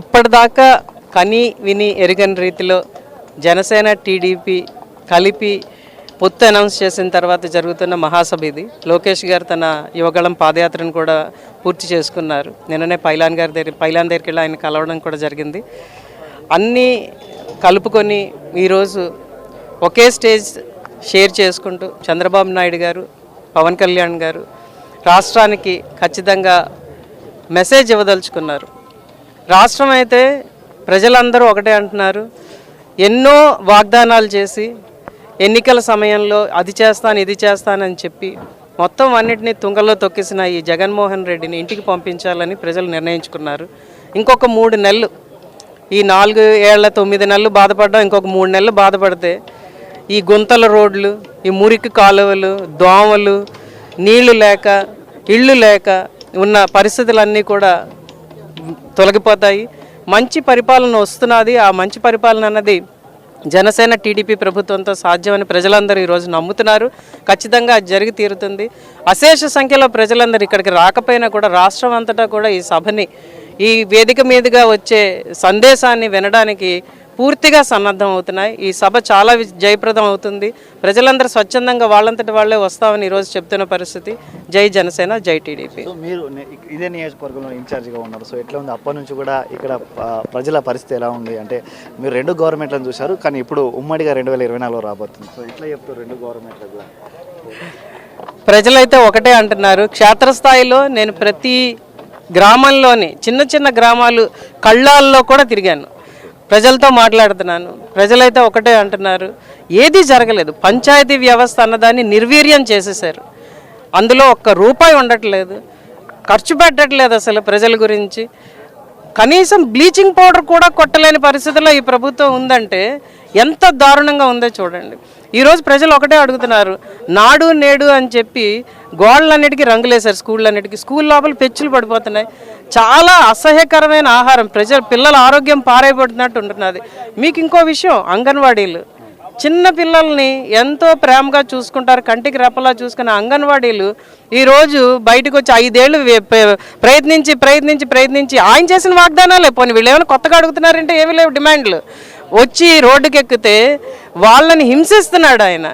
ఇప్పటిదాకా కని విని ఎరుగని రీతిలో జనసేన టీడీపీ కలిపి పొత్తు అనౌన్స్ చేసిన తర్వాత జరుగుతున్న మహాసభ ఇది. లోకేష్ గారు తన యువగళం పాదయాత్రను కూడా పూర్తి చేసుకున్నారు. నిన్ననే పైలాన్ గారి దగ్గర పైలాన్ దగ్గరికి వెళ్ళి ఆయన కలవడం కూడా జరిగింది. అన్నీ కలుపుకొని ఈరోజు ఒకే స్టేజ్ షేర్ చేసుకుంటూ చంద్రబాబు నాయుడు గారు పవన్ కళ్యాణ్ గారు రాష్ట్రానికి ఖచ్చితంగా మెసేజ్ ఇవ్వదలుచుకున్నారు. రాష్ట్రం అయితే ప్రజలందరూ ఒకటే అంటున్నారు. ఎన్నో వాగ్దానాలు చేసి ఎన్నికల సమయంలో అది చేస్తాను ఇది చేస్తానని చెప్పి మొత్తం అన్నిటినీ తుంగలో తొక్కేసిన ఈ జగన్మోహన్ రెడ్డిని ఇంటికి పంపించాలని ప్రజలు నిర్ణయించుకున్నారు. ఇంకొక మూడు నెలలు ఈ నాలుగు ఏళ్ళ తొమ్మిది నెలలు బాధపడ్డాం ఇంకొక మూడు నెలలు బాధపడితే ఈ గుంతల రోడ్లు ఈ మురికి కాలువలు దోమలు నీళ్ళు లేక ఇళ్ళు లేక ఉన్న పరిస్థితులన్నీ కూడా తొలగిపోతాయి. మంచి పరిపాలన వస్తున్నది ఆ మంచి పరిపాలన అన్నది జనసేన టీడీపీ ప్రభుత్వంతో సాధ్యమని ప్రజలందరూ ఈరోజు నమ్ముతున్నారు. ఖచ్చితంగా అది జరిగి తీరుతుంది. అశేష సంఖ్యలో ప్రజలందరూ ఇక్కడికి రాకపోయినా కూడా రాష్ట్రం అంతటా కూడా ఈ సభని ఈ వేదిక మీదుగా వచ్చే సందేశాన్ని వినడానికి పూర్తిగా సన్నద్ధం అవుతున్నాయి. ఈ సభ చాలా జయప్రదం అవుతుంది. ప్రజలందరూ స్వచ్ఛందంగా వాళ్ళంతటి వాళ్ళే వస్తామని ఈరోజు చెప్తున్న పరిస్థితి. జై జనసేన జై టీడీపీ. మీరు ఇదే నియోజకవర్గంలో ఇన్ఛార్జిగా ఉన్నారు. సో ఎట్లా ఉంది? అప్పటి నుంచి కూడా ఇక్కడ ప్రజల పరిస్థితి ఎలా ఉంది? అంటే మీరు రెండు గవర్నమెంట్లను చూశారు కానీ ఇప్పుడు ఉమ్మడిగా రెండు వేల ఇరవై నాలుగులో రాబోతుంది. సో ఎట్లా చెప్తారు రెండు గవర్నమెంట్ల కూడా ప్రజలైతే ఒకటే అంటున్నారు. క్షేత్రస్థాయిలో నేను ప్రతి గ్రామంలోని చిన్న చిన్న గ్రామాలు కళ్ళాల్లో కూడా తిరిగాను. ప్రజలతో మాట్లాడుతున్నాను. ప్రజలైతే ఒకటే అంటున్నారు. ఏది జరగలేదు. పంచాయతీ వ్యవస్థ అన్నదాన్ని నిర్వీర్యం చేసేసారు అందులో ఒక్క రూపాయి ఉండట్లేదు. ఖర్చు పెట్టట్లేదు అసలు ప్రజల గురించి. కనీసం బ్లీచింగ్ పౌడర్ కూడా కొట్టలేని పరిస్థితిలో ఈ ప్రభుత్వం ఉందంటే ఎంత దారుణంగా ఉందో చూడండి. ఈరోజు ప్రజలు ఒకటే అడుగుతున్నారు. నాడు నేడు అని చెప్పి గోడలన్నిటికీ రంగులేశారు స్కూళ్ళన్నిటికీ. స్కూల్ లోపల పెచ్చులు పడిపోతున్నాయి. చాలా అసహ్యకరమైన ఆహారం. ప్రజల పిల్లల ఆరోగ్యం పారైపోతున్నట్టు ఉంటున్నది. మీకు ఇంకో విషయం అంగన్వాడీలు. చిన్న పిల్లల్ని ఎంతో ప్రేమగా చూసుకుంటారు కంటికి రెప్పలా చూసుకున్న అంగన్వాడీలు ఈరోజు బయటకు వచ్చి ఐదేళ్ళు ప్రయత్నించి ప్రయత్నించి ప్రయత్నించి ఆయన చేసిన వాగ్దానాలే. పోనీ వీళ్ళు ఏమైనా కొత్తగా అడుగుతున్నారంటే ఏమీ లేవు డిమాండ్లు. వచ్చి రోడ్డుకెక్కితే వాళ్ళని హింసిస్తున్నాడు ఆయన.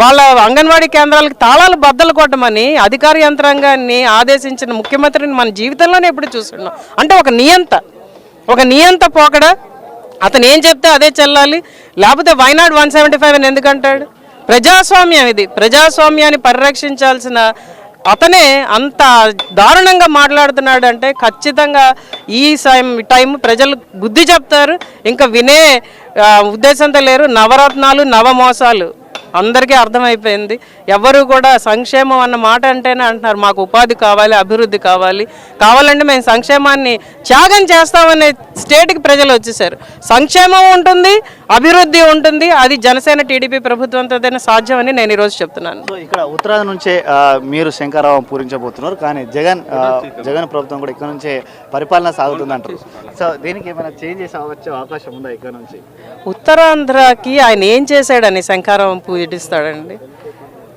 వాళ్ళ అంగన్వాడీ కేంద్రాలకు తాళాలు బద్దలు కొట్టమని అధికార యంత్రాంగాన్ని ఆదేశించిన ముఖ్యమంత్రిని మన జీవితంలోనే ఎప్పుడు చూస్తున్నాం. అంటే ఒక నియంత ఒక నియంత పోకడ. అతను ఏం చెప్తే అదే చెల్లాలి. లేకపోతే వైనాడ్ వన్ సెవెంటీ ఫైవ్ అని ఎందుకంటాడు ప్రజాస్వామ్యం ఇది. ప్రజాస్వామ్యాన్ని పరిరక్షించాల్సిన అతనే అంత దారుణంగా మాట్లాడుతున్నాడు అంటే ఖచ్చితంగా ఈ సైం టైం ప్రజలు బుద్ధి చెప్తారు. ఇంకా వినే ఉద్దేశంతో లేరు. నవరత్నాలు నవమోసాలు. అందరికీ అర్థమైపోయింది. ఎవరు కూడా సంక్షేమం అన్న మాట అంటేనే అంటున్నారు. మాకు ఉపాధి కావాలి అభివృద్ధి కావాలి. కావాలంటే మేము సంక్షేమాన్ని త్యాగం చేస్తామనే స్టేట్కి ప్రజలు వచ్చేసారు. సంక్షేమం ఉంటుంది అభివృద్ధి ఉంటుంది అది జనసేన టీడీపీ ప్రభుత్వంతోనే సాధ్యమని నేను ఈరోజు చెప్తున్నాను. సో ఇక్కడ ఉత్తరాది నుంచే మీరు శంకరావం పూరించబోతున్నారు కానీ జగన్ జగన్ ప్రభుత్వం కూడా ఇక్కడ నుంచే పరిపాలన సాగుతుంది అంటారు సో దీనికి ఏమైనా చేంజ్ చేసే అవకాశం ఉందా ఇక్కడ నుంచి? ఉత్తరాంధ్రకి ఆయన ఏం చేశాడని శంకారం పూజిస్తాడండి.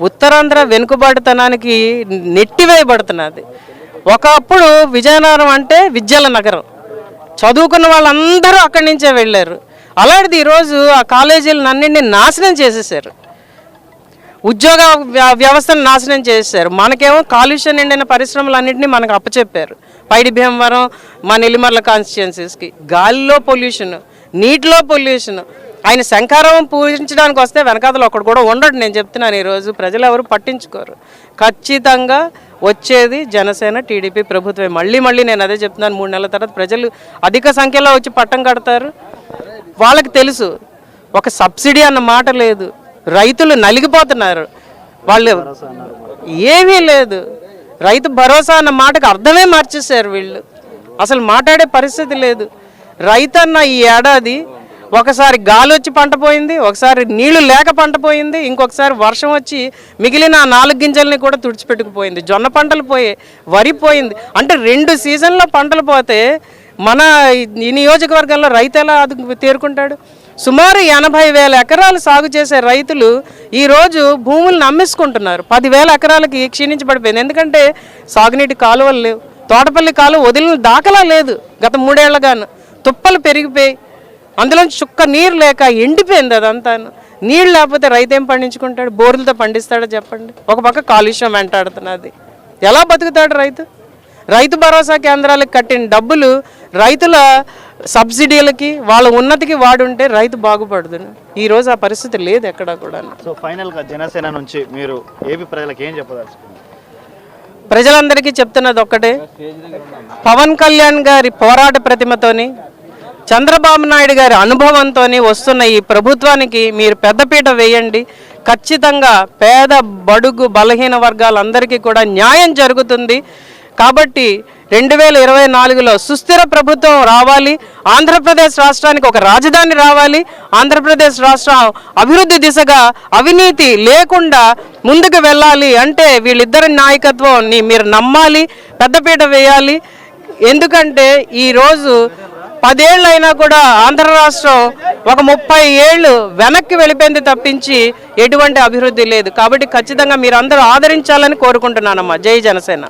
ఉత్తరాంధ్ర వెనుకబాటుతనానికి నెట్టివేయబడుతున్నది. ఒకప్పుడు విజయనగరం అంటే విద్యల నగరం. చదువుకున్న వాళ్ళందరూ అక్కడి నుంచే వెళ్ళారు. అలాంటిది ఈరోజు ఆ కాలేజీలు అన్నింటినీ నాశనం చేసేసారు ఉద్యోగ వ్య- వ్యవస్థను నాశనం చేశారు మనకేమో కాలుష్యం నిండిన పరిశ్రమలన్నింటినీ మనకు అప్పచెప్పారు. పైడి భీమవరం మా నెల్లిమర్ల కాన్స్టిట్యున్సీస్కి గాలిలో పొల్యూషన్ నీటిలో పొల్యూషన్. ఆయన శంఖారావం పూజించడానికి వస్తే వెనకాతలు ఒకడు కూడా ఉండడు. నేను చెప్తున్నాను ఈరోజు ప్రజలు ఎవరు పట్టించుకోరు. ఖచ్చితంగా వచ్చేది జనసేన టీడీపీ ప్రభుత్వమే. మళ్ళీ మళ్ళీ నేను అదే చెప్తున్నాను మూడు నెలల తర్వాత ప్రజలు అధిక సంఖ్యలో వచ్చి పట్టం కడతారు. వాళ్ళకి తెలుసు. ఒక సబ్సిడీ అన్న మాట లేదు. రైతులు నలిగిపోతున్నారు. వాళ్ళు ఏమీ లేదు. రైతు భరోసా అన్న మాటకు అర్థమే మార్చేశారు వీళ్ళు. అసలు మాట్లాడే పరిస్థితి లేదు. రైతన్న ఈ ఏడాది ఒకసారి గాలి వచ్చి పంట పోయింది ఒకసారి నీళ్ళు లేక పంట పోయింది ఇంకొకసారి వర్షం వచ్చి మిగిలిన ఆ నాలుగు గింజల్ని కూడా తుడిచిపెట్టుకుపోయింది. జొన్న పంటలు పోయే వరి పోయింది. అంటే రెండు సీజన్లో పంటలు పోతే మన ఈ నియోజకవర్గంలో రైతు ఎలా అది తేరుకుంటాడు? సుమారు ఎనభై వేల ఎకరాలు సాగు చేసే రైతులు ఈరోజు భూములను అమ్మేసుకుంటున్నారు. పదివేల ఎకరాలకి క్షీణించబడిపోయింది. ఎందుకంటే సాగునీటి కాలువలు లేవు. తోటపల్లి కాలువ వదిలిన దాఖలా లేదు గత మూడేళ్ళగాను. తుప్పలు పెరిగిపోయి అందులో చుక్క నీరు లేక ఎండిపోయింది అదంతా నీళ్ళు లేకపోతే రైతు ఏం పండించుకుంటాడు? బోర్లతో పండిస్తాడో చెప్పండి? ఒక పక్క కాలుష్యం వెంటాడుతున్నది. ఎలా బతుకుతాడు రైతు? రైతు భరోసా కేంద్రాలకు కట్టిన డబ్బులు రైతుల సబ్సిడీలకి వాళ్ళ ఉన్నతికి వాడుంటే రైతు బాగుపడుతుంది ఈరోజు ఆ పరిస్థితి లేదు ఎక్కడా కూడా సో ఫైనల్గా జనసేన నుంచి మీరు ఏపీ ప్రజలకు ఏం చెప్పదలుచుకున్నారు? ప్రజలందరికీ చెప్తున్నది ఒక్కటే. పవన్ కళ్యాణ్ గారి పోరాట ప్రతిమతోని చంద్రబాబు నాయుడు గారి అనుభవంతో వస్తున్న ఈ ప్రభుత్వానికి మీరు పెద్దపీట వేయండి. ఖచ్చితంగా పేద బడుగు బలహీన వర్గాలందరికీ కూడా న్యాయం జరుగుతుంది. కాబట్టి రెండు వేల ఇరవై నాలుగులో సుస్థిర ప్రభుత్వం రావాలి ఆంధ్రప్రదేశ్ రాష్ట్రానికి ఒక రాజధాని రావాలి ఆంధ్రప్రదేశ్ రాష్ట్రం అభివృద్ధి దిశగా అవినీతి లేకుండా ముందుకు వెళ్ళాలి అంటే వీళ్ళిద్దరి నాయకత్వాన్ని మీరు నమ్మాలి పెద్దపీట వేయాలి. ఎందుకంటే ఈరోజు పదేళ్ళైనా కూడా ఆంధ్ర రాష్ట్రం ఒక ముప్పై ఏళ్ళు వెనక్కి వెళ్ళిపోయింది తప్పించి ఎటువంటి అభివృద్ధి లేదు. కాబట్టి ఖచ్చితంగా మీరు అందరూ ఆదరించాలని కోరుకుంటున్నానమ్మా. జై జనసేన.